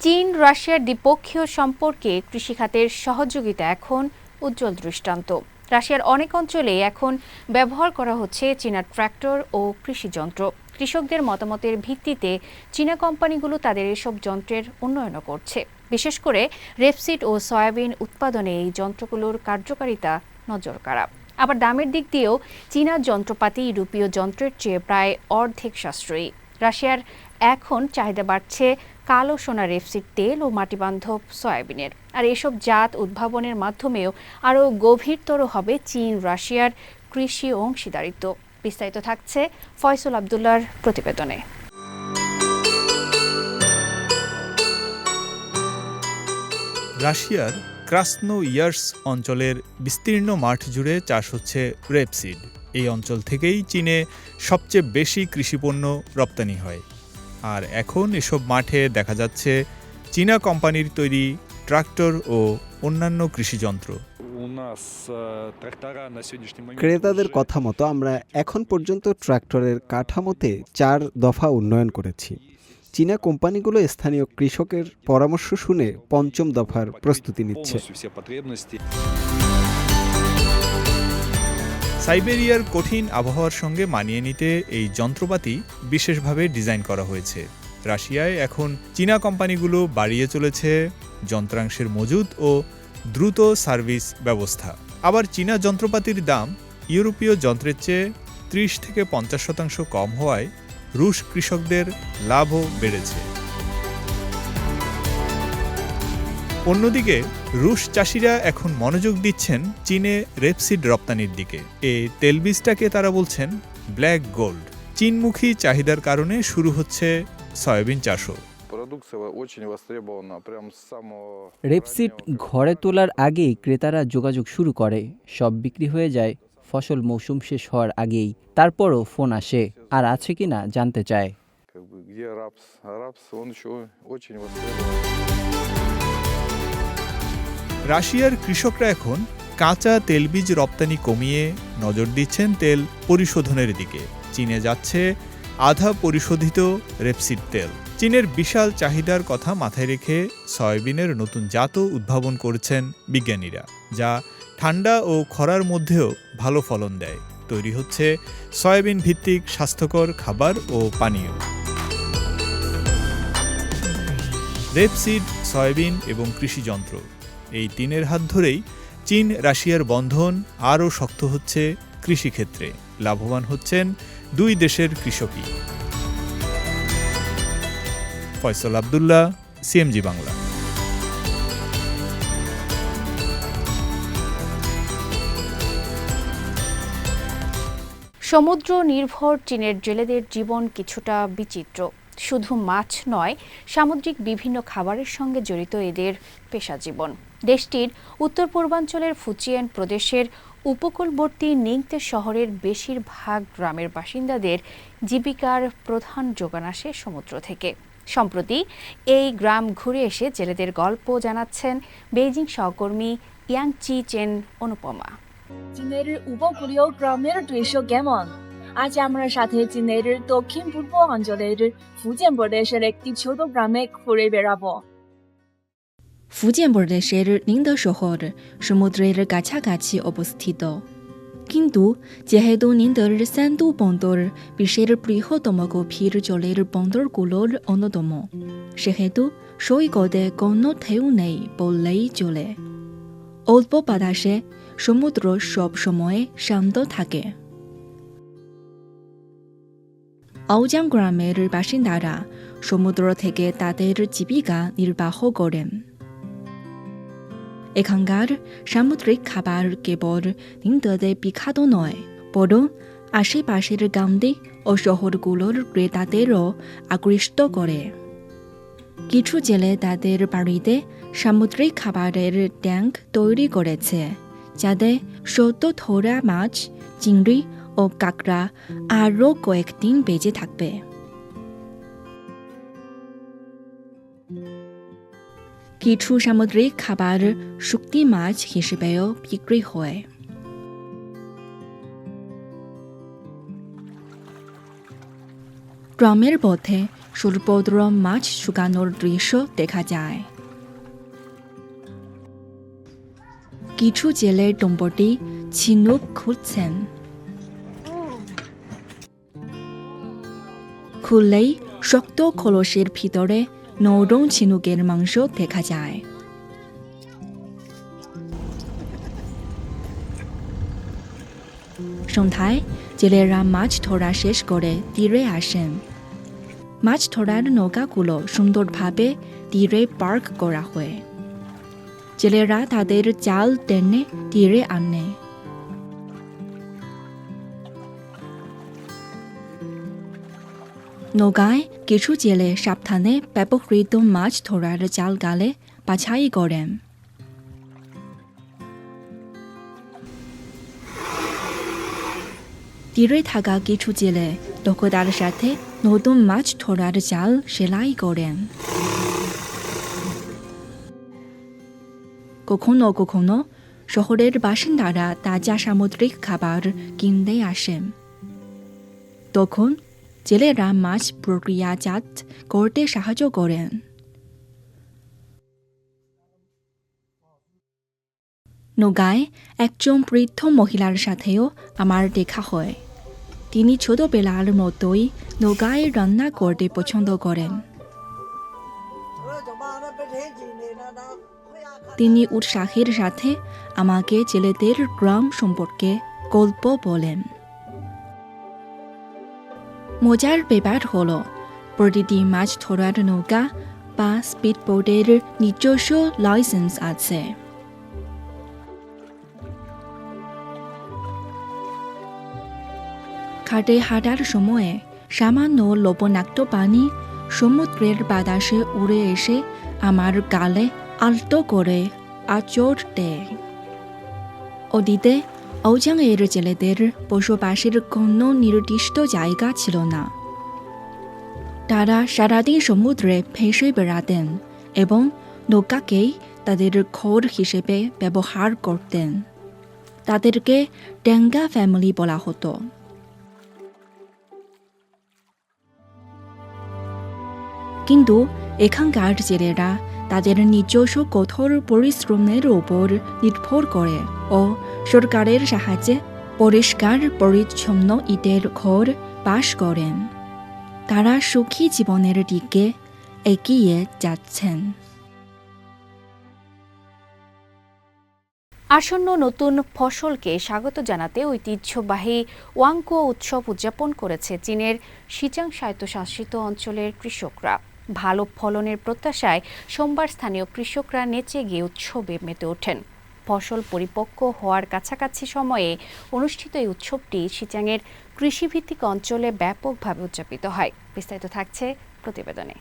চীন রাশিয়ার দ্বিপক্ষীয় সম্পর্কে কৃষিখাতের সহযোগিতা এখন উজ্জ্বল দৃষ্টান্ত। রাশিয়ার অনেক অঞ্চলে এখন ব্যবহার করা হচ্ছে চীনা ট্র্যাক্টর ও কৃষি যন্ত্র। কৃষকদের মতামতের ভিত্তিতে চীনা কোম্পানিগুলো তাদের এসব যন্ত্রের উন্নয়নও করছে। বিশেষ করে রেপসিড ও সয়াবিন উৎপাদনে এই যন্ত্রগুলোর কার্যকারিতা নজর কাড়া আবার দামের দিক দিয়েও চীনা যন্ত্রপাতি ইউরোপীয় যন্ত্রের চেয়ে প্রায় অর্ধেক সাশ্রয়ী। রাশিয়ার এখন চাহিদা বাড়ছে কালো সোনা রেপসিড তেল ও মাটিবান্ধব সয়াবিনের। আর এসব জাত উদ্ভাবনের মাধ্যমেও আরও গভীরতর হবে চীন, রাশিয়ার কৃষি অংশীদারিত্ব। বিস্তারিত থাকছে ফয়সল আবদুল্লার প্রতিবেদনে। রাশিয়ার ক্রাসনো ইয়ার্স অঞ্চলের বিস্তীর্ণ মাঠ জুড়ে চাষ হচ্ছে রেপসিড। এই অঞ্চল থেকেই চীনে সবচেয়ে বেশি কৃষিপণ্য রপ্তানি হয়। আর এখন এসব মাঠে দেখা যাচ্ছে চীনা কোম্পানির তৈরি ট্রাক্টর ও অন্যান্য কৃষিযন্ত্র ক্রেতাদের কথা মতো আমরা এখন পর্যন্ত ট্রাক্টরের কাঠামোতে চার দফা উন্নয়ন করেছি। চীনা কোম্পানিগুলো স্থানীয় কৃষকের পরামর্শ শুনে পঞ্চম দফার প্রস্তুতি নিচ্ছে। সাইবেরিয়ার কঠিন আবহাওয়ার সঙ্গে মানিয়ে নিতে এই যন্ত্রপাতি বিশেষভাবে ডিজাইন করা হয়েছে। রাশিয়ায় এখন চীনা কোম্পানিগুলো বাড়িয়ে চলেছে যন্ত্রাংশের মজুদ ও দ্রুত সার্ভিস ব্যবস্থা। আবার চীনা যন্ত্রপাতির দাম ইউরোপীয় যন্ত্রের চেয়ে ত্রিশ থেকে পঞ্চাশ শতাংশ কম হওয়ায় রুশ কৃষকদের লাভও বেড়েছে। অন্যদিকে রুশ চাষিরা এখন মনোযোগ দিচ্ছেন চীনে রেপসিড রপ্তানির দিকে। এ তেলবীজটাকে তারা বলছেন ব্ল্যাক গোল্ড। চীনমুখী চাহিদার কারণে শুরু হচ্ছে সয়াবিন চাষও। রেপসিড ঘরে তোলার আগেই ক্রেতারা যোগাযোগ শুরু করে সব বিক্রি হয়ে যায় ফসল মৌসুম শেষ হওয়ার আগেই তারপরও ফোন আসে আর আছে কিনা জানতে চায়। রাশিয়ার কৃষকরা এখন কাঁচা তেলবীজ রপ্তানি কমিয়ে নজর দিচ্ছেন তেল পরিশোধনের দিকে। চীনে যাচ্ছে আধা পরিশোধিত রেপসিড তেল। চীনের বিশাল চাহিদার কথা মাথায় রেখে সয়াবিনের নতুন জাতও উদ্ভাবন করেছেন বিজ্ঞানীরা, যা ঠান্ডা ও খরার মধ্যেও ভালো ফলন দেয়। তৈরি হচ্ছে সয়াবিন ভিত্তিক স্বাস্থ্যকর খাবার ও পানীয়। রেপসিড, সয়াবিন এবং কৃষিযন্ত্র এই তিনের হাত ধরেই চীন, রাশিয়ার বন্ধন আরও শক্ত হচ্ছে কৃষিক্ষেত্রে। লাভবান হচ্ছেন দুই দেশের কৃষকই। ফয়সল আবদুল্লাহ, সিএমজি বাংলা। সমুদ্র নির্ভর চীনের জেলেদের জীবন কিছুটা বিচিত্র। শুধু মাছ নয়, সামুদ্রিক বিভিন্ন খাবারের সঙ্গে জড়িত এদের পেশা জীবন। দেশটির উত্তর পূর্বাঞ্চলের ফুচিয়ান প্রদেশের উপকূলবর্তী নিংতে শহরের বেশিরভাগ গ্রামের বাসিন্দাদের জীবিকার প্রধান যোগান আসে সমুদ্র থেকে। সম্প্রতি এই গ্রাম ঘুরে এসে জেলেদের গল্প জানাচ্ছেন বেইজিং সহকর্মী ইয়াং চি চেন অনুপমা। চীনের উপকূলীয় গ্রামের দৃশ্য কেমন? আজ আমরা সাথে চীনের দক্ষিণ পূর্ব অঞ্চলের ফুজিয়ান প্রদেশের একটি ছোট গ্রামে ঘুরে বেড়াবো। 福建 প্রদেশের নিন্দা শহর সমুদ্রের কাছাকাছি অবস্থিত। কিন্তু যেহেতু নিন্দার স্যান্দু বন্দর বিশ্বের বৃহত্তম গভীর জলের বন্দরগুলোর অন্যতম, সেহেতু সৈকতে কোনো ঢেউ নেই বললেই চলে। অল্প বাতাসে সমুদ্র সব সময় শান্ত থাকে। আউজাং গ্রামের বাসিন্দারা সমুদ্র থেকে তাদের জীবিকা নির্বাহ করেন। এখানকার সামুদ্রিক খাবার কেবল নিন্দতে বিখ্যাত নয়, বরং আশেপাশের গ্রামে ও শহরগুলোর ক্রেতাদেরও আকৃষ্ট করে। কিছু জেলে তাদের বাড়িতে সামুদ্রিক খাবারের ট্যাঙ্ক তৈরি করেছে, যাতে সদ্য ধরা মাছ, চিংড়ি ও কাঁকড়া আরও কয়েকদিন বেঁচে থাকবে। কিছু সামুদ্রিক খাবার শুক্তি মাছ হিসেবেও বিক্রি হয়। গ্রামের পথে স্বল্পদ্র মাছ শুকানোর দৃশ্য দেখা যায়। কিছু জেলের দম্পতি ঝিনুক খুঁজছেন। খুললেই শক্ত খোলসের ভিতরে নরম ঝিনুকের মাংস দেখা যায়। সন্ধ্যায় জেলেরা মাছ ধরা শেষ করে তীরে আসেন। মাছ ধরার নৌকাগুলো সুন্দরভাবে তীরে পার্ক করা হয়। জেলেরা তাদের জাল টেনে তীরে আনে। নৌকায় কিছু জেলে সাবধানে ব্যবহৃত মাছ ধরার জাল গালে বাছাই করেন তীরে থাকা কিছু জেলে দক্ষতার সাথে নতুন মাছ ধরার জাল সেলাই করেন কখনো কখনো শহরের বাসিন্দারা তাজা সামুদ্রিক খাবার কিনতে আসেন তখন জেলেরা মাছ প্রক্রিয়াজাত করতে সাহায্য করেন। নৌকায় একজন বৃদ্ধ মহিলার সাথেও আমার দেখা হয়। তিনি ছোটবেলার মতোই নৌকায় রান্না করতে পছন্দ করেন। তিনি উৎসাহের সাথে আমাকে জেলেদের গ্রাম সম্পর্কে গল্প বলেন। মজার ব্যাপার হল। প্রতিটি মাছ ধরার নৌকা বা স্পিডবোটের নিজস্ব লাইসেন্স আছে। ঘাটে হাঁটার সময়ে সামান্য লবণাক্ত পানি সমুদ্রের বাতাসে উড়ে এসে আমার গালে আলতো করে আচর দেয়। অতীতে ঔজাংয়ের জেলেদের বসবাসের কোনো নির্দিষ্ট জায়গা ছিল না তারা সারাদিন সমুদ্রে ভেসে বেড়াতেন এবং নৌকাকেই তাদের ঘর হিসেবে ব্যবহার করতেন তাদেরকে ডেঙ্গা ফ্যামিলি বলা হতো কিন্তু এখানকার জেলেরা তাদের নিজস্ব কঠোর পরিশ্রমের উপর নির্ভর করে ও সরকারের সাহায্যে পরিষ্কার, পরিচ্ছন্ন ইটের ঘর বাস করেন। তারা সুখী জীবনের দিকে এগিয়ে যাচ্ছেন। আসন্ন নতুন ফসলকে স্বাগত জানাতে ঐতিহ্যবাহী ওয়াংকো উৎসব উদযাপন করেছে চীনের সিজাং স্বায়ত্তশাসিত অঞ্চলের কৃষকরা। ভালো ফলনের প্রত্যাশায় সোমবার স্থানীয় কৃষকরা নেচে গিয়ে উৎসবে মেতে ওঠেন। ফসল পরিপক্ক হওয়ার কাছাকাছি সময়ে অনুষ্ঠিত এই উৎসবটি সিচাংয়ের কৃষিভিত্তিক অঞ্চলে ব্যাপকভাবে উদযাপিত হয়। বিস্তারিত থাকছে প্রতিবেদনে।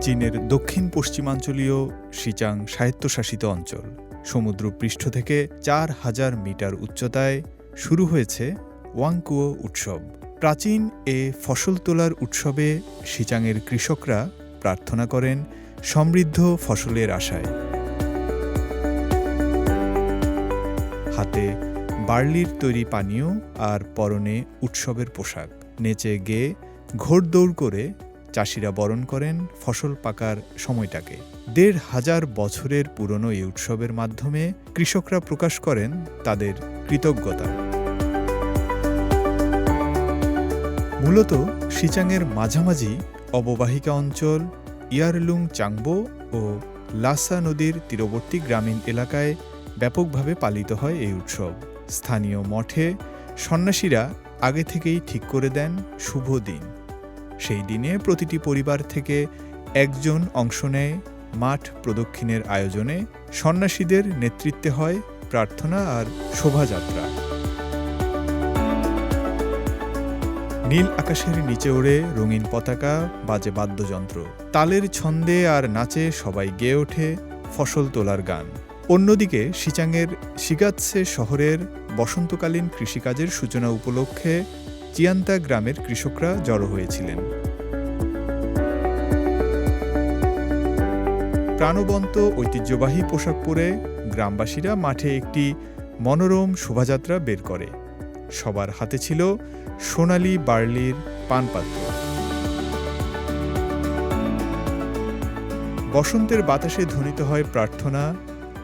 চীনের দক্ষিণ পশ্চিমাঞ্চলীয় সিচাং স্বায়ত্তশাসিত অঞ্চল। সমুদ্র পৃষ্ঠ থেকে চার হাজার মিটার উচ্চতায় শুরু হয়েছে ওয়াংকুয়ো উৎসব। প্রাচীন এ ফসল তোলার উৎসবে সিচাংয়ের কৃষকরা প্রার্থনা করেন সমৃদ্ধ ফসলের আশায়। হাতে বার্লির তৈরি পানীয় আর পরনে উৎসবের পোশাক। নেচে গেয়ে ঘোড়দৌড় করে চাষিরা বরণ করেন ফসল পাকার সময়টাকে। দেড় হাজার বছরের পুরনো এই উৎসবের মাধ্যমে কৃষকরা প্রকাশ করেন তাদের কৃতজ্ঞতা। মূলত সিচাংয়ের মাঝামাঝি অববাহিকা অঞ্চল, ইয়ারলুং চাংবো ও লাসা নদীর তীরবর্তী গ্রামীণ এলাকায় ব্যাপকভাবে পালিত হয় এই উৎসব। স্থানীয় মঠে সন্ন্যাসীরা আগে থেকেই ঠিক করে দেন শুভ দিন। সেই দিনে প্রতিটি পরিবার থেকে একজন অংশ নেয়। মাঠ প্রদক্ষিণের আয়োজনে সন্ন্যাসীদের নেতৃত্বে হয় প্রার্থনা আর শোভাযাত্রা। নীল আকাশের নিচে ওড়ে রঙিন পতাকা, বাজে বাদ্যযন্ত্র। তালের ছন্দে আর নাচে সবাই গেয়ে ওঠে ফসল তোলার গান। অন্যদিকে সিচাংয়ের শিগাৎসে শহরের বসন্তকালীন কৃষিকাজের সূচনা উপলক্ষে চিয়ান্তা গ্রামের কৃষকরা জড়ো হয়েছিলেন। প্রাণবন্ত ঐতিহ্যবাহী পোশাক পরে গ্রামবাসীরা মাঠে একটি মনোরম শোভাযাত্রা বের করে। সবার হাতে ছিল সোনালি বার্লির পানপাত্র। বসন্তের বাতাসে ধ্বনিত হয় প্রার্থনা,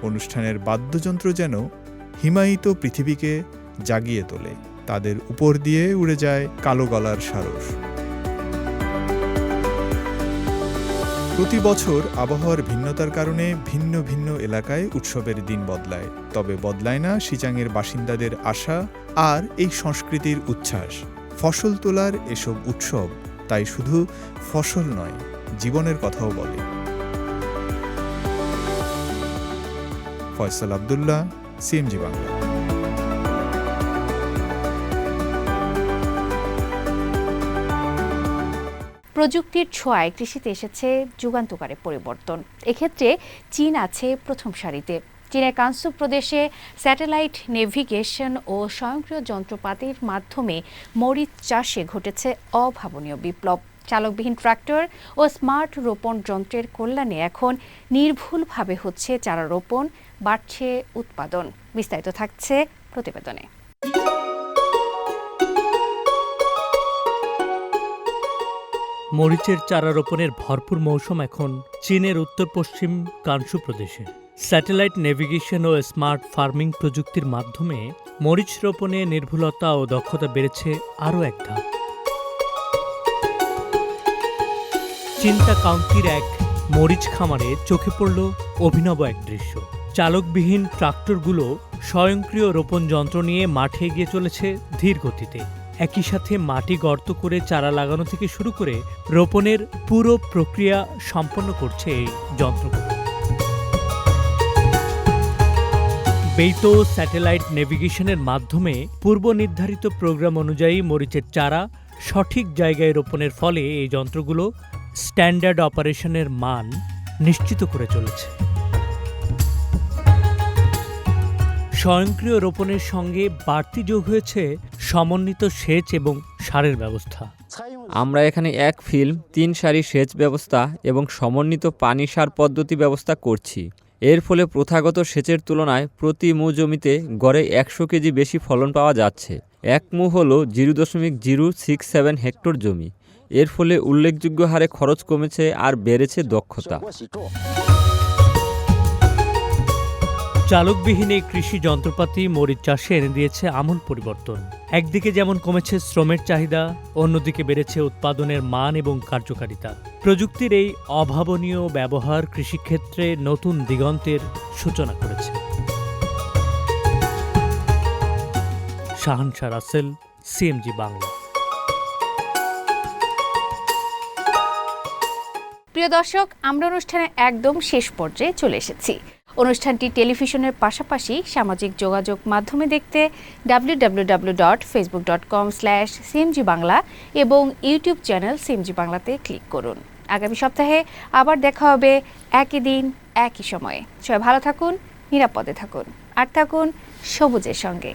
অনুষ্ঠানের বাদ্যযন্ত্র যেন হিমায়িত পৃথিবীকে জাগিয়ে তোলে, তাদের উপর দিয়ে উড়ে যায় কালো গলার সারস। প্রতি বছর আবহাওয়ার ভিন্নতার কারণে ভিন্ন ভিন্ন এলাকায় উৎসবের দিন বদলায়, তবে বদলায় না সিচাংয়ের বাসিন্দাদের আশা আর এই সংস্কৃতির উচ্ছ্বাস। ফসল তোলার এসব উৎসব তাই শুধু ফসল নয়, জীবনের কথাও বলে। ফয়সাল আবদুল্লাহ, সিএমজি বাংলা। প্রযুক্তির ছোঁয়ায় কৃষিতে এসেছে যুগান্তকারে পরিবর্তন। এক্ষেত্রে চীন আছে প্রথম সারিতে। চীনের কানসু প্রদেশে স্যাটেলাইট নেভিগেশন ও স্বয়ংক্রিয় যন্ত্রপাতির মাধ্যমে মরিচ চাষে ঘটেছে অভাবনীয় বিপ্লব। চালকবিহীন ট্রাক্টর ও স্মার্ট রোপণ যন্ত্রের কল্যাণে এখন নির্ভুলভাবে হচ্ছে চারা রোপণ বাড়ছে উৎপাদন। বিস্তারিত থাকছে প্রতিবেদনে। মরিচের চারা রোপণের ভরপুর মৌসুম এখন চীনের উত্তর পশ্চিম কানসু প্রদেশে। স্যাটেলাইট নেভিগেশন ও স্মার্ট ফার্মিং প্রযুক্তির মাধ্যমে মরিচ রোপণে নির্ভুলতা ও দক্ষতা বেড়েছে আরও এক ধাপ। চিন্তা কাউন্টির এক মরিচ খামারে চোখে পড়ল অভিনব এক দৃশ্য। চালকবিহীন ট্রাক্টরগুলো স্বয়ংক্রিয় রোপণ যন্ত্র নিয়ে মাঠে এগিয়ে চলেছে ধীর গতিতে একই সাথে মাটি গর্ত করে চারা লাগানো থেকে শুরু করে রোপণের পুরো প্রক্রিয়া সম্পন্ন করছে এই যন্ত্রগুলো। বেইতো স্যাটেলাইট নেভিগেশনের মাধ্যমে পূর্ব নির্ধারিত প্রোগ্রাম অনুযায়ী মরিচের চারা সঠিক জায়গায় রোপণের ফলে এই যন্ত্রগুলো স্ট্যান্ডার্ড অপারেশনের মান নিশ্চিত করে চলেছে। স্বয়ংক্রিয় রোপণের সঙ্গে বাড়তি যোগ হয়েছে সমন্বিত সেচ এবং সারের ব্যবস্থা। আমরা এখানে এক ফিল্ম, তিন সারি সেচ ব্যবস্থা এবং সমন্বিত পানি সার পদ্ধতি ব্যবস্থা করছি। এর ফলে প্রথাগত সেচের তুলনায় প্রতি মু জমিতে গড়ে একশো কেজি বেশি ফলন পাওয়া যাচ্ছে। এক মু হল জিরো দশমিক জিরো সিক্স সেভেন হেক্টর জমি। এর ফলে উল্লেখযোগ্য হারে খরচ কমেছে আর বেড়েছে দক্ষতা। চালকবিহীন এই কৃষি যন্ত্রপাতি মরিচ চাষে এনে দিয়েছে আমূল পরিবর্তন। একদিকে যেমন কমেছে শ্রমের চাহিদা, অন্যদিকে বেড়েছে উৎপাদনের মান এবং কার্যকারিতা। প্রযুক্তির এই অভাবনীয় ব্যবহার কৃষিক্ষেত্রে নতুন দিগন্তের সূচনা করেছে। শাহানশা রাসেল, সিএমজি বাংলা। প্রিয় দর্শক, আমরা অনুষ্ঠানের একদম শেষ পর্যায়ে চলে এসেছি। অনুষ্ঠানটি টেলিভিশনের পাশাপাশি সামাজিক যোগাযোগ মাধ্যমে দেখতে W dot Facebook dot com slash CMG Bangla এবং ইউটিউব চ্যানেল সিএমজি বাংলাতে ক্লিক করুন। আগামী সপ্তাহে আবার দেখা হবে একই দিন, একই সময়ে। সবাই ভালো থাকুন, নিরাপদে থাকুন। আর থাকুন সবুজের সঙ্গে।